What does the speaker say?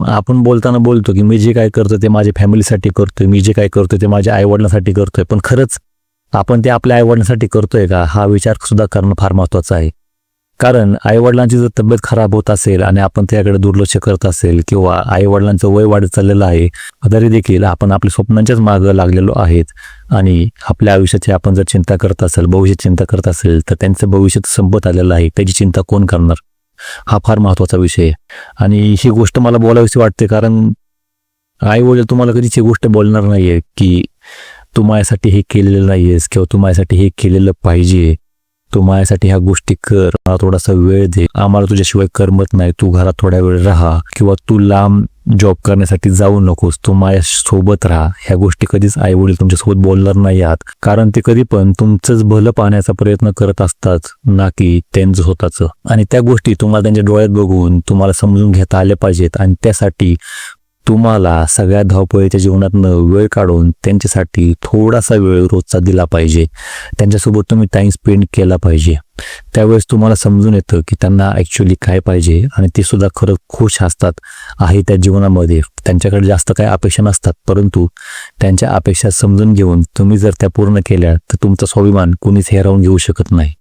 आपण बोलताना बोलतो की मी जे काय करतो ते माझ्या फॅमिलीसाठी करतोय मी जे काय करतोय ते माझ्या आईवडिलांसाठी करतोय. पण खरंच आपण ते आपल्या आईवडिलांसाठी करतोय का? हा विचार सुद्धा करणं फार महत्वाचं आहे. कारण आईवडिलांची जर तब्येत खराब होत असेल आणि आपण त्याकडे दुर्लक्ष करत असेल किंवा आईवडिलांचं वय वाढत चाललेलं आहे तरी देखील आपण आपल्या स्वप्नांच्याच मागं लागलेलो आहेत आणि आपल्या आयुष्याची आपण जर चिंता करत असेल भविष्याची चिंता करत असेल तर त्यांचं भविष्य संपत आलेलं आहे. त्याची चिंता कोण करणार? हा फार महत्त्वाचा विषय आहे. आणि ही गोष्ट मला बोलावीशी वाटते कारण आई वडील तुम्हाला कधीच ही गोष्ट बोलणार नाहीये की तू माझ्यासाठी हे केलेलं नाही आहेस किंवा तू माझ्यासाठी हे केलेलं पाहिजे. तू माझ्यासाठी ह्या गोष्टी कर मला थोडासा वेळ दे. आम्हाला तुझ्याशिवाय करमत नाही. तू घरात थोडा वेळ राहा किंवा तू लांब जॉब करण्यासाठी जाऊ नकोस. तू माझ्या सोबत राहा. ह्या गोष्टी कधीच आई वडील तुमच्यासोबत बोलणार नाही आहात. कारण ते कधी पण तुमचंच भलं पाहण्याचा प्रयत्न करत असतात ना की त्यांचं स्वतःचं. आणि त्या गोष्टी तुम्हाला त्यांच्या डोळ्यात बघून तुम्हाला समजून घेता आल्या पाहिजेत. आणि त्यासाठी तुम्हाला सगळ्या धावपळीच्या जीवनातनं वेळ काढून त्यांच्यासाठी थोडासा वेळ रोजचा दिला पाहिजे. त्यांच्यासोबत तुम्ही टाइम स्पेंड केला पाहिजे. त्यावेळेस तुम्हाला समजून येतं की त्यांना ॲक्च्युली काय पाहिजे आणि ते सुद्धा खरं खुश असतात. आहे त्या जीवनामध्ये. त्यांच्याकडे जास्त काही अपेक्षा नसतात परंतु त्यांच्या अपेक्षा समजून घेऊन तुम्ही जर त्या पूर्ण केल्या तर तुमचा स्वाभिमान कुणीच हेरावून घेऊ शकत नाही.